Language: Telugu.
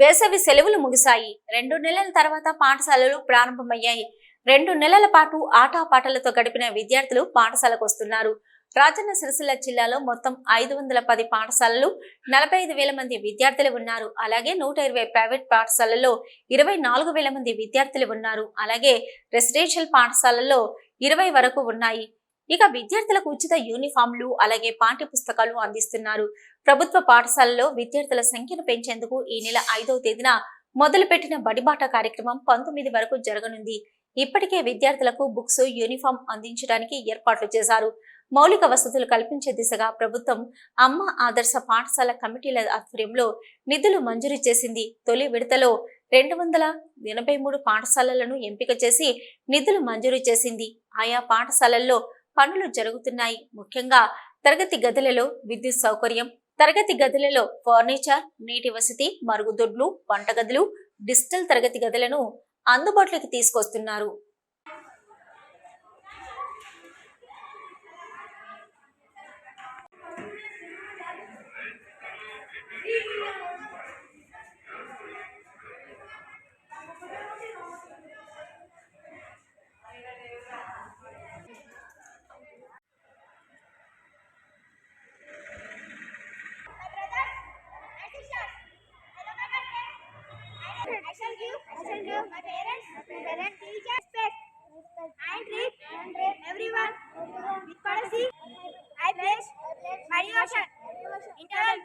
వేసవి సెలవులు ముగిశాయి. రెండు నెలల తర్వాత పాఠశాలలు ప్రారంభమయ్యాయి. రెండు నెలల పాటు ఆటపాటలతో గడిపిన విద్యార్థులు పాఠశాలకు వస్తున్నారు. రాజన్న సిరిసిల్ల జిల్లాలో మొత్తం ఐదు వందల పది పాఠశాలలు నలభై ఐదు వేల మంది విద్యార్థులు ఉన్నారు. అలాగే నూట ఇరవై ప్రైవేట్ పాఠశాలల్లో ఇరవై నాలుగు వేల మంది విద్యార్థులు ఉన్నారు. అలాగే రెసిడెన్షియల్ పాఠశాలల్లో ఇరవై వరకు ఉన్నాయి. ఇక విద్యార్థులకు ఉచిత యూనిఫామ్లు అలాగే పాఠ్య పుస్తకాలు అందిస్తున్నారు. ప్రభుత్వ పాఠశాలలో విద్యార్థుల సంఖ్యను పెంచేందుకు ఈ నెల ఐదవ తేదీన మొదలుపెట్టిన బడిబాట కార్యక్రమం పంతొమ్మిది వరకు జరగనుంది. ఇప్పటికే విద్యార్థులకు బుక్స్ యూనిఫామ్ అందించడానికి ఏర్పాట్లు చేశారు. మౌలిక వసతులు కల్పించే దిశగా ప్రభుత్వం అమ్మ ఆదర్శ పాఠశాల కమిటీల ఆధ్వర్యంలో నిధులు మంజూరు చేసింది. తొలి విడతలో రెండు వందల ఎనభై మూడు పాఠశాలలను ఎంపిక చేసి నిధులు మంజూరు చేసింది. ఆయా పాఠశాలల్లో పనులు జరుగుతున్నాయి. ముఖ్యంగా తరగతి గదులలో విద్యుత్ సౌకర్యం తరగతి గదులలో ఫర్నిచర్ నీటి వసతి మరుగుదొడ్లు వంటగదులు డిజిటల్ తరగతి గదులను అందుబాటులోకి తీసుకొస్తున్నారు. children, my parents, my parents, teachers, respect, I treat, everyone, with. I place my devotion, interval